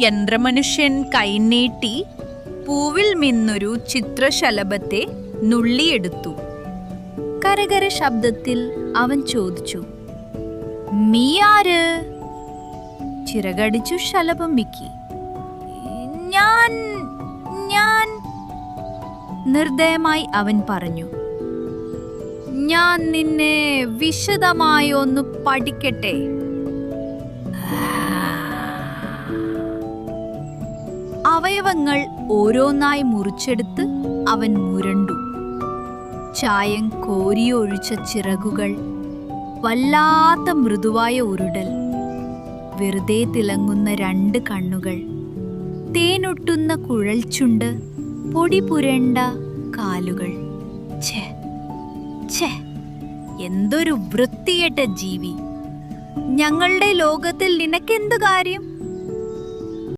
യന്ത്രമനുഷ്യൻ കൈനീട്ടി പൂവിൽ നിന്നൊരു ചിത്രശലഭത്തെ നുള്ളിയെടുത്തു. കരകര ശബ്ദത്തിൽ അവൻ ചോദിച്ചു ആര്? ചിറകടിച്ചു ശലഭം മിക്കി. ഞാൻ ഞാൻ നിർദ്ദയമായി അവൻ പറഞ്ഞു ഞാൻ നിന്നെ വിശദമായി ഒന്ന് പഠിക്കട്ടെ. അവയവങ്ങൾ ഓരോന്നായി മുറിച്ചെടുത്ത് അവൻ മുരണ്ടു. ചായം കോരിയൊഴിച്ച ചിറകുകൾ വല്ലാത്ത മൃദുവായ ഉരുടൽ വെറുതെ തിളങ്ങുന്ന രണ്ട് കണ്ണുകൾ തേനൊട്ടുന്ന കുഴൽച്ചുണ്ട് പൊടി പുരണ്ട കാലുകൾ. എന്തൊരു വൃത്തികെട്ട ജീവി. ഞങ്ങളുടെ ലോകത്തിൽ നിനക്കെന്തു കാര്യം?